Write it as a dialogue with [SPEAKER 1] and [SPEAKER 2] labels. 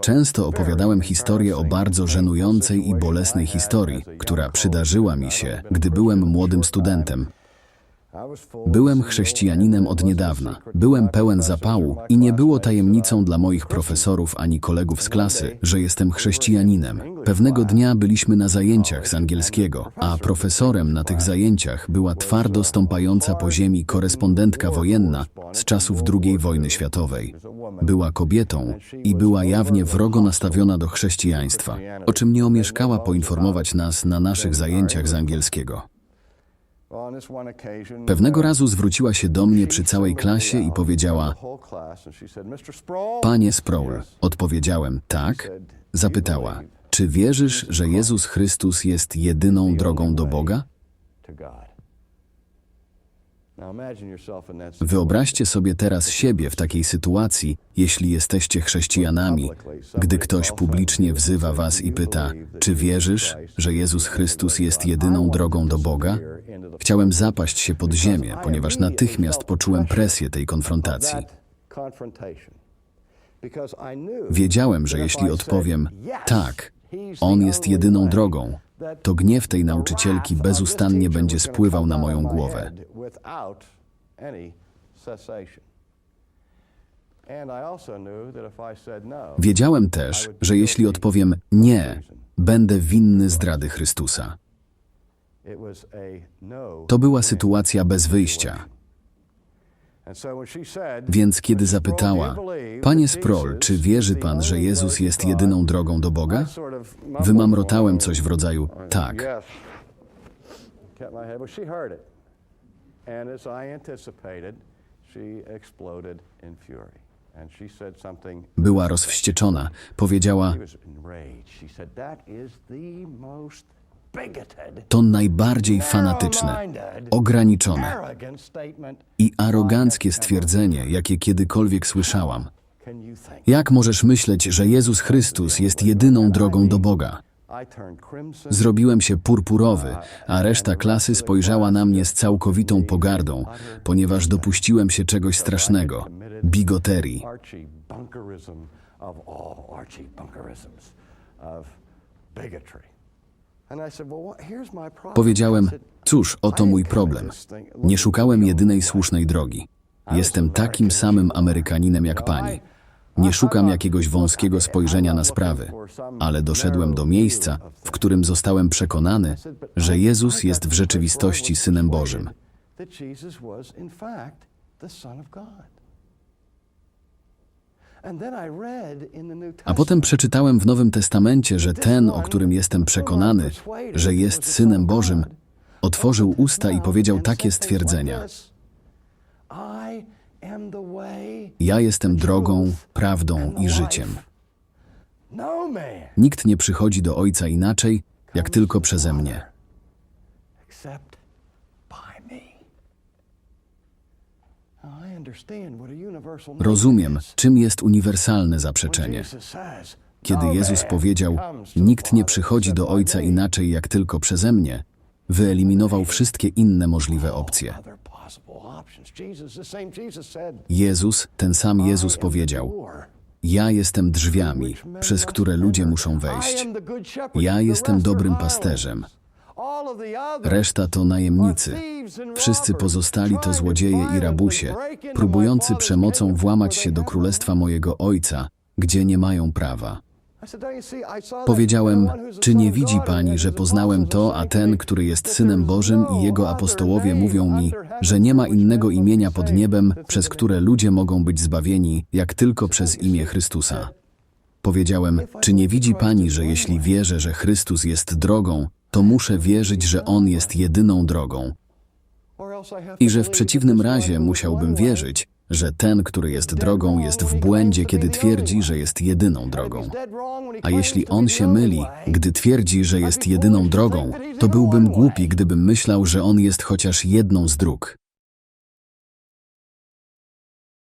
[SPEAKER 1] Często opowiadałem historię o bardzo żenującej i bolesnej historii, która przydarzyła mi się, gdy byłem młodym studentem. Byłem chrześcijaninem od niedawna. Byłem pełen zapału i nie było tajemnicą dla moich profesorów ani kolegów z klasy, że jestem chrześcijaninem. Pewnego dnia byliśmy na zajęciach z angielskiego, a profesorem na tych zajęciach była twardo stąpająca po ziemi korespondentka wojenna z czasów II wojny światowej. Była kobietą i była jawnie wrogo nastawiona do chrześcijaństwa, o czym nie omieszkała poinformować nas na naszych zajęciach z angielskiego. Pewnego razu zwróciła się do mnie przy całej klasie i powiedziała: Panie Sproul, odpowiedziałem tak. Zapytała: Czy wierzysz, że Jezus Chrystus jest jedyną drogą do Boga? Wyobraźcie sobie teraz siebie w takiej sytuacji, jeśli jesteście chrześcijanami, gdy ktoś publicznie wzywa was i pyta: Czy wierzysz, że Jezus Chrystus jest jedyną drogą do Boga? Chciałem zapaść się pod ziemię, ponieważ natychmiast poczułem presję tej konfrontacji. Wiedziałem, że jeśli odpowiem tak, on jest jedyną drogą, to gniew tej nauczycielki bezustannie będzie spływał na moją głowę. Wiedziałem też, że jeśli odpowiem nie, będę winny zdrady Chrystusa. To była sytuacja bez wyjścia. Więc kiedy zapytała, Panie Sproul, czy wierzy Pan, że Jezus jest jedyną drogą do Boga? Wymamrotałem coś w rodzaju tak. Była rozwścieczona. Powiedziała, to najbardziej fanatyczne, ograniczone i aroganckie stwierdzenie, jakie kiedykolwiek słyszałam. Jak możesz myśleć, że Jezus Chrystus jest jedyną drogą do Boga? Zrobiłem się purpurowy, a reszta klasy spojrzała na mnie z całkowitą pogardą, ponieważ dopuściłem się czegoś strasznego bigoterii. Powiedziałem, cóż, oto mój problem. Nie szukałem jedynej słusznej drogi. Jestem takim samym Amerykaninem jak pani. Nie szukam jakiegoś wąskiego spojrzenia na sprawy, ale doszedłem do miejsca, w którym zostałem przekonany, że Jezus jest w rzeczywistości Synem Bożym. A potem przeczytałem w Nowym Testamencie, że ten, o którym jestem przekonany, że jest Synem Bożym, otworzył usta i powiedział takie stwierdzenia. Ja jestem drogą, prawdą i życiem. Nikt nie przychodzi do Ojca inaczej, jak tylko przeze mnie. Rozumiem, czym jest uniwersalne zaprzeczenie. Kiedy Jezus powiedział: Nikt nie przychodzi do Ojca inaczej jak tylko przeze mnie, wyeliminował wszystkie inne możliwe opcje. Jezus, ten sam Jezus powiedział: Ja jestem drzwiami, przez które ludzie muszą wejść. Ja jestem dobrym pasterzem. Reszta to najemnicy. Wszyscy pozostali to złodzieje i rabusie, próbujący przemocą włamać się do królestwa mojego ojca, gdzie nie mają prawa. Powiedziałem, czy nie widzi pani, że poznałem to, a ten, który jest synem Bożym i jego apostołowie mówią mi, że nie ma innego imienia pod niebem, przez które ludzie mogą być zbawieni, jak tylko przez imię Chrystusa. Powiedziałem, czy nie widzi pani, że jeśli wierzę, że Chrystus jest drogą, to muszę wierzyć, że On jest jedyną drogą. I że w przeciwnym razie musiałbym wierzyć, że ten, który jest drogą, jest w błędzie, kiedy twierdzi, że jest jedyną drogą. A jeśli on się myli, gdy twierdzi, że jest jedyną drogą, to byłbym głupi, gdybym myślał, że on jest chociaż jedną z dróg.